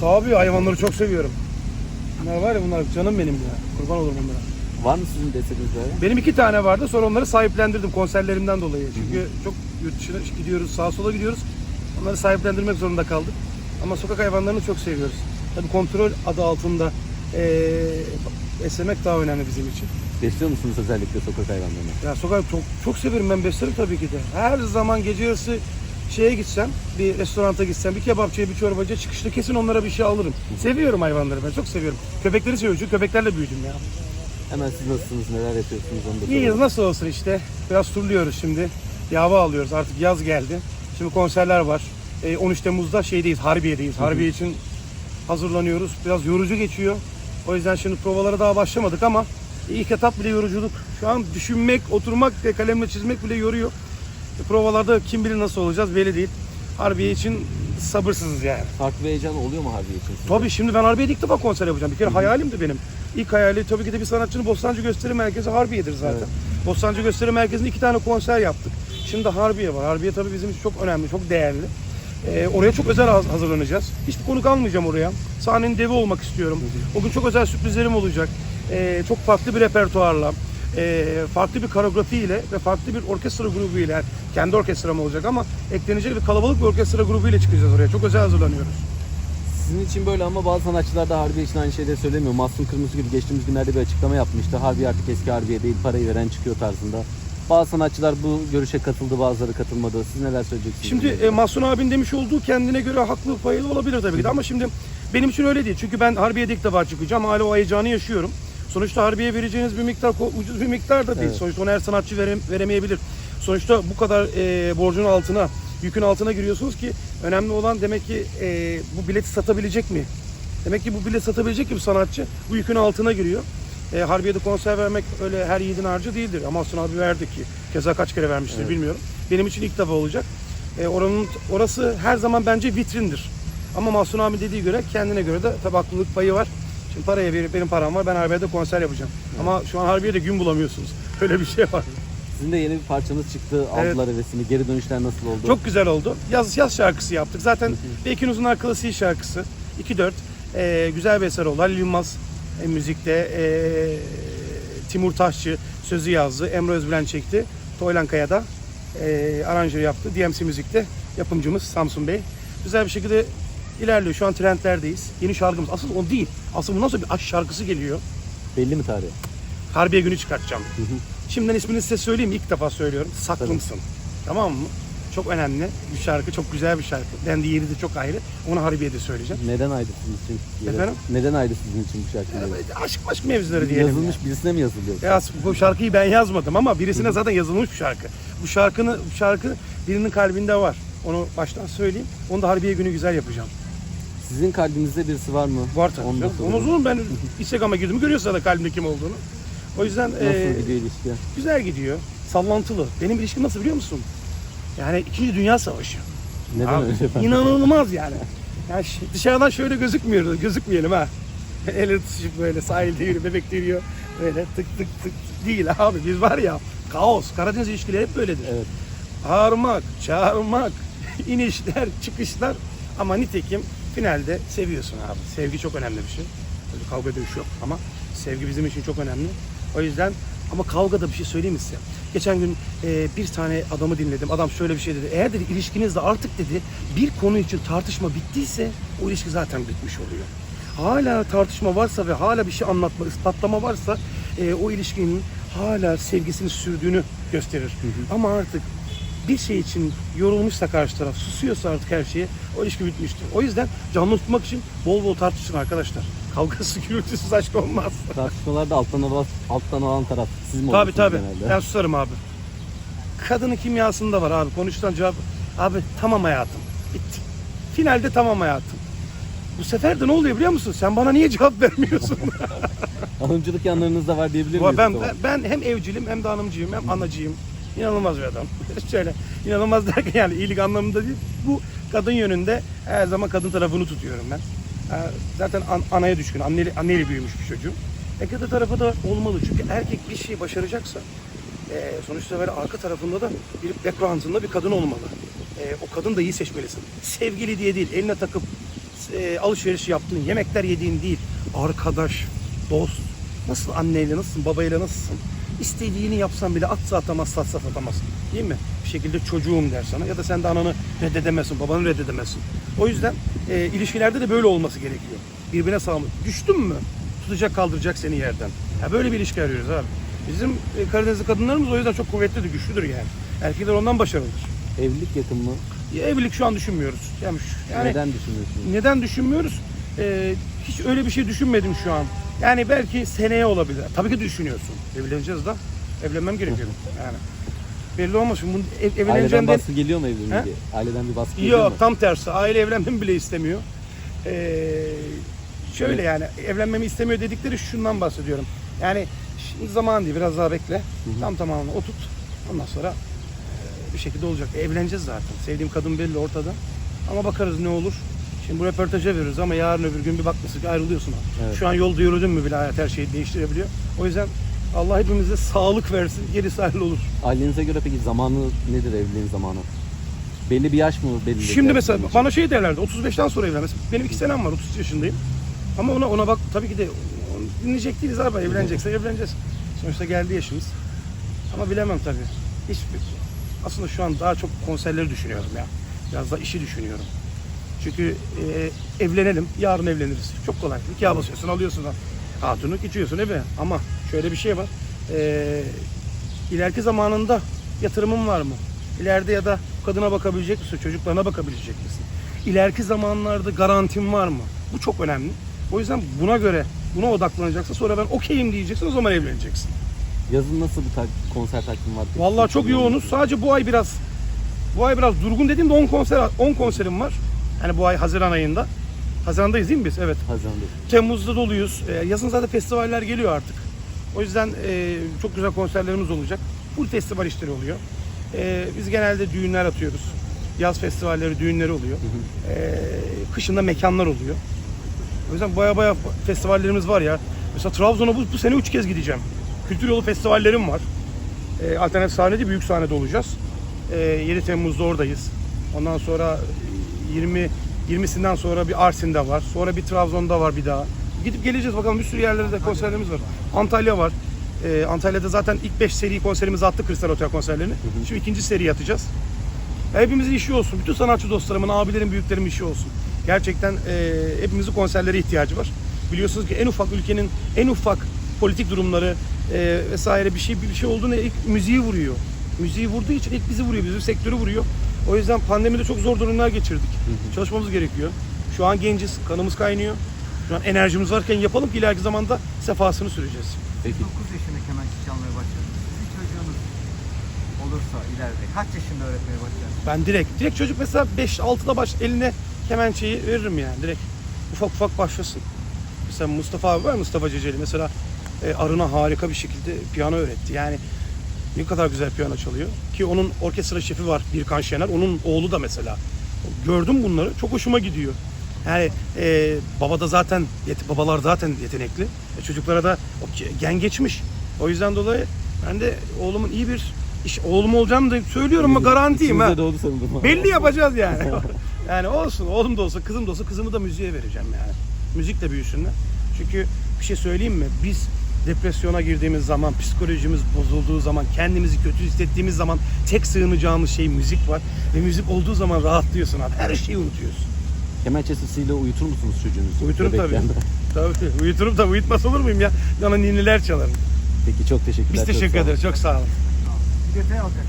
Tabii hayvanları çok seviyorum. Bunlar var ya bunlar canım benim ya. Kurban olurum bunlara. Var mı sizin böyle? Benim iki tane vardı sonra onları sahiplendirdim konserlerimden dolayı. Çünkü çok yurt dışına gidiyoruz, sağa sola gidiyoruz. Onları sahiplendirmek zorunda kaldık. Ama sokak hayvanlarını çok seviyoruz. Tabii kontrol adı altında eee beslemek daha önemli bizim için. Besliyor musunuz özellikle sokak hayvanlarını? Ya sokak çok çok severim ben beslerim tabii ki de. Her zaman gece yarısı şeye gitsem, bir restoranta gitsem, bir kebapçıya, bir çorbacıya çıkışta kesin onlara bir şey alırım. Seviyorum hayvanları ben çok seviyorum. Köpekleri seviyorum çünkü köpeklerle büyüdüm ya. Hemen siz nasılsınız, neler yapıyorsunuz onu da İyiyiz soralım. nasıl olsun işte. Biraz turluyoruz şimdi. Hava alıyoruz artık yaz geldi. Şimdi konserler var. Ee, 13 Temmuz'da şeydeyiz, Harbiye'deyiz. Harbiye için hazırlanıyoruz. Biraz yorucu geçiyor. O yüzden şimdi provalara daha başlamadık ama ilk etap bile yoruculuk. Şu an düşünmek, oturmak ve kalemle çizmek bile yoruyor. E, Provalarda kim bilir nasıl olacağız belli değil. Harbiye için sabırsızız yani. Farklı bir heyecan oluyor mu Harbiye için sizde? Tabii şimdi ben Harbiye'de ilk defa konser yapacağım. Bir kere hayalimdi benim. İlk hayali tabii ki de bir sanatçının Bostancı Gösteri Merkezi Harbiye'dir zaten. Bostancı Gösteri Merkezi'nde iki tane konser yaptık. Şimdi Harbiye var. Harbiye tabii bizim için çok önemli, çok değerli. Ee, oraya çok özel haz- hazırlanacağız. Hiçbir konuk almayacağım oraya. Sahnenin devi olmak istiyorum. O gün çok özel sürprizlerim olacak. Ee, çok farklı bir repertuarla, e, farklı bir koreografi ile ve farklı bir orkestra grubu ile, yani kendi orkestram olacak ama eklenecek bir kalabalık bir orkestra grubu ile çıkacağız oraya. Çok özel hazırlanıyoruz. Sizin için böyle ama bazı sanatçılar da Harbiye için aynı şeyleri söylemiyor. Mahsun Kırmızıgül geçtiğimiz günlerde bir açıklama yapmıştı. Harbiye artık eski Harbiye değil, parayı veren çıkıyor tarzında. Bazı sanatçılar bu görüşe katıldı, bazıları katılmadı. Siz neler söyleyeceksiniz? Şimdi e, Mahsun abin demiş olduğu kendine göre haklı payı olabilir tabii ki de ama şimdi benim için öyle değil. Çünkü ben Harbiye'de ilk defa çıkacağım. Hala o heyecanı yaşıyorum. Sonuçta Harbiye'ye vereceğiniz bir miktar ucuz bir miktar da değil. Evet. Sonuçta onu her sanatçı verem- veremeyebilir. Sonuçta bu kadar e, borcun altına, yükün altına giriyorsunuz ki önemli olan demek ki e, bu bileti satabilecek mi? Demek ki bu bilet satabilecek ki bir sanatçı bu yükün altına giriyor. E, Harbiye'de konser vermek öyle her yiğidin harcı değildir. Ama Mahsun abi verdi ki. Keza kaç kere vermiştir Evet. bilmiyorum. Benim için ilk defa olacak. E, oranın orası her zaman bence vitrindir. Ama Mahsun abi dediği göre kendine göre de tabii haklılık payı var. Şimdi paraya verip benim param var. Ben Harbiye'de konser yapacağım. Ama şu an Harbiye'de gün bulamıyorsunuz. Öyle bir şey var. Sizin de yeni bir parçanız çıktı. Aldılar hevesini. Geri dönüşler nasıl oldu? Çok güzel oldu. Yaz yaz şarkısı yaptık. Zaten Bekin Uzunlar klasiği şarkısı. 2-4. Ee, güzel bir eser oldu. Halil Yılmaz e, müzikte. ee, Timur Taşçı sözü yazdı. Emre Özbilen çekti. Toylan Kaya da ee, aranjör yaptı. DMC Müzik'te yapımcımız Samsun Bey. Güzel bir şekilde ilerliyor. Şu an trendlerdeyiz. Yeni şarkımız. Asıl o değil. Asıl bundan sonra bir aşk şarkısı geliyor. Belli mi tarih? Harbiye günü çıkartacağım. Şimdiden ismini size söyleyeyim. İlk defa söylüyorum. Saklımsın. Tamam mı? Çok önemli bir şarkı. Çok güzel bir şarkı. Ben de yeri de çok ayrı. Onu Harbiye'de söyleyeceğim. Neden ayrı sizin için? Efendim? Neden ayrı sizin için bu şarkı? Evet, Aşk aşk mevzuları diyelim. Yazılmış ya. birisine mi yazılıyor? Ya bu şarkıyı ben yazmadım ama birisine zaten yazılmış bir şarkı. Bu şarkını bu şarkı birinin kalbinde var. Onu baştan söyleyeyim. Onu da Harbiye günü güzel yapacağım. Sizin kalbinizde birisi var mı? Var tabii. Onu da canım. sorayım. Onu zaman ben Instagram'a girdim görüyorsun da kalbimde kim olduğunu. O yüzden Nasıl e, gidiyor ilişki? güzel gidiyor. Sallantılı. Benim ilişkim nasıl biliyor musun? Yani 2. Dünya Savaşı. Neden Abi, öyle efendim? İnanılmaz yani. Yani ş- dışarıdan şöyle gözükmüyor, gözükmeyelim ha. El tutuşup böyle sahilde yürü, bebekte yürüyor. Böyle tık tık tık değil abi. Biz var ya kaos. Karadeniz ilişkileri hep böyledir. Evet. Bağırmak, çağırmak, inişler, çıkışlar. Ama nitekim finalde seviyorsun abi. Sevgi çok önemli bir şey. Böyle kavga dövüş yok ama sevgi bizim için çok önemli. O yüzden ama kavgada bir şey söyleyeyim size? Geçen gün e, bir tane adamı dinledim. Adam şöyle bir şey dedi. Eğer dedi ilişkinizde artık dedi bir konu için tartışma bittiyse o ilişki zaten bitmiş oluyor. Hala tartışma varsa ve hala bir şey anlatma, ispatlama varsa e, o ilişkinin hala sevgisini sürdüğünü gösterir. Ama artık bir şey için yorulmuşsa karşı taraf, susuyorsa artık her şeye o ilişki bitmiştir. O yüzden canlı tutmak için bol bol tartışın arkadaşlar. Kavgası gürültüsüz aşk olmaz. Tartışmalarda alttan alan, alttan alan taraf siz mi Tabii tabii. genelde? Ben susarım abi. Kadının kimyasında var abi. Konuştan cevap. Abi tamam hayatım. Bitti. Finalde tamam hayatım. Bu sefer de ne oluyor biliyor musun? Sen bana niye cevap vermiyorsun? Hanımcılık yanlarınız da var diyebilir miyiz? ben, ben, ben hem evcilim hem de hanımcıyım hem anacıyım. İnanılmaz bir adam. Şöyle inanılmaz derken yani iyilik anlamında değil. Bu kadın yönünde her zaman kadın tarafını tutuyorum ben. Zaten an- anaya düşkün. Anneli, anneyle büyümüş bir çocuğum. E kadın tarafı da olmalı. Çünkü erkek bir şey başaracaksa e, sonuçta böyle arka tarafında da bir background'ında bir kadın olmalı. E, o kadın da iyi seçmelisin. Sevgili diye değil, eline takıp e, alışveriş yaptığın, yemekler yediğin değil. Arkadaş, dost, nasıl anneyle, nasılsın, babayla nasılsın? İstediğini yapsan bile atsa atamaz, satsa satamaz. Değil mi? Bir şekilde çocuğum der sana ya da sen de ananı reddedemezsin, babanı reddedemezsin. O yüzden e, ilişkilerde de böyle olması gerekiyor. Birbirine sağlık. Düştün mü? Tutacak kaldıracak seni yerden. Ya böyle bir ilişki arıyoruz abi. Bizim e, Karadenizli kadınlarımız o yüzden çok kuvvetlidir, güçlüdür yani. Erkekler ondan başarılıdır. Evlilik yakın mı? Ya evlilik şu an düşünmüyoruz. Yani, yani Neden düşünüyorsunuz? neden düşünmüyoruz? Ee, hiç öyle bir şey düşünmedim şu an. Yani belki seneye olabilir. Tabii ki düşünüyorsun. Evleneceğiz da. Evlenmem gerekiyor. Yani belli olmaz. Şimdi bunu ev, Aileden evleneceğim de... baskı geliyor mu evliliğe? He? Aileden bir baskı geliyor mu? Yok tam tersi. Aile evlenmemi bile istemiyor. Ee, şöyle yani evlenmemi istemiyor dedikleri şundan bahsediyorum. Yani şimdi zaman değil biraz daha bekle. Tam tamamını oturt. Ondan sonra e, bir şekilde olacak. Evleneceğiz zaten. Sevdiğim kadın belli ortada. Ama bakarız ne olur. Şimdi bu röportaja veririz ama yarın öbür gün bir bakmışsın ki ayrılıyorsun. Evet. Şu an yolda yürüdün mü bile hayat her şeyi değiştirebiliyor. O yüzden Allah hepimize sağlık versin. Gerisi hallolur. Ailenize göre peki zamanı nedir evliliğin zamanı? Belli bir yaş mı belli? Şimdi mesela bana şey derlerdi 35'ten sonra evlen. Mesela benim iki senem var 30 yaşındayım. Ama ona ona bak tabii ki de dinleyecek değiliz abi evlenecekse evleneceğiz. Sonuçta geldi yaşımız. Ama bilemem tabii. Hiç aslında şu an daha çok konserleri düşünüyorum ya. Biraz da işi düşünüyorum. Çünkü e, evlenelim, yarın evleniriz. Çok kolay. Nikah basıyorsun, alıyorsun hatunu, geçiyorsun eve. Ama şöyle bir şey var. E, ileriki zamanında yatırımın var mı? İleride ya da kadına bakabilecek misin? Çocuklarına bakabilecek misin? İleriki zamanlarda garantin var mı? Bu çok önemli. O yüzden buna göre buna odaklanacaksın. Sonra ben okeyim diyeceksin. O zaman evleneceksin. Yazın nasıl bir tak- konser takvim var? Vallahi çok yoğunuz. Sadece bu ay biraz bu ay biraz durgun dediğimde 10 konser 10 konserim var. Yani bu ay Haziran ayında. Haziran'dayız değil mi biz? Evet. Haziran'da. Temmuz'da doluyuz. Ee, yazın zaten festivaller geliyor artık. O yüzden e, çok güzel konserlerimiz olacak. Full festival işleri oluyor. Ee, biz genelde düğünler atıyoruz. Yaz festivalleri, düğünleri oluyor. Ee, kışında mekanlar oluyor. O yüzden baya baya festivallerimiz var ya. Mesela Trabzon'a bu, bu sene üç kez gideceğim. Kültür yolu festivallerim var. E, alternatif sahnede büyük sahnede olacağız. E, 7 Temmuz'da oradayız. Ondan sonra 20 20'sinden sonra bir Arsin'de var. Sonra bir Trabzon'da var bir daha. Gidip geleceğiz bakalım bir sürü yerlerde konserlerimiz var. Antalya var. E, Antalya'da zaten ilk 5 seri konserimizi attık Kristal Otel konserlerini. Şimdi ikinci seri atacağız. Ya hepimizin işi olsun. Bütün sanatçı dostlarımın, abilerin, büyüklerimin işi olsun. Gerçekten e, hepimizin konserlere ihtiyacı var. Biliyorsunuz ki en ufak ülkenin en ufak politik durumları e, vesaire bir şey bir şey olduğunda ilk müziği vuruyor. Müziği vurduğu için ilk bizi vuruyor, bizim sektörü vuruyor. O yüzden pandemide çok zor durumlar geçirdik. Çalışmamız gerekiyor. Şu an genciz, kanımız kaynıyor. Şu an enerjimiz varken yapalım ki ileriki zamanda sefasını süreceğiz. Peki 9 yaşında kemençe çalmaya başladınız. Sizin çocuğunuz olursa ileride kaç yaşında öğretmeye başlarsınız? Ben direkt, direkt çocuk mesela 5-6'da baş eline kemençeyi veririm yani direkt. Ufak ufak başlasın. Mesela Mustafa abi var Mustafa Ceceli mesela e, Arın'a harika bir şekilde piyano öğretti. Yani ne kadar güzel piyano çalıyor. Ki onun orkestra şefi var Birkan Şener. Onun oğlu da mesela. Gördüm bunları. Çok hoşuma gidiyor. Yani e, baba da zaten, babalar zaten yetenekli. E, çocuklara da gen geçmiş. O yüzden dolayı ben de oğlumun iyi bir iş, oğlum olacağını da söylüyorum ama garantiyim ha. Doğdu sanırım. Belli yapacağız yani. yani olsun, oğlum da olsa, kızım da olsa kızımı da müziğe vereceğim yani. Müzikle büyüsünler. Çünkü bir şey söyleyeyim mi? Biz depresyona girdiğimiz zaman, psikolojimiz bozulduğu zaman, kendimizi kötü hissettiğimiz zaman tek sığınacağımız şey müzik var. Ve müzik olduğu zaman rahatlıyorsun abi. Her şeyi unutuyorsun. Kemençe sesiyle uyutur musunuz çocuğunuzu? Uyuturum tabii. Tabii. Uyuturum da uyutmaz olur muyum ya? Yana ninniler çalarım. Peki çok teşekkürler. Biz çok teşekkür ederiz. Çok sağ olun. Bir detay alacak.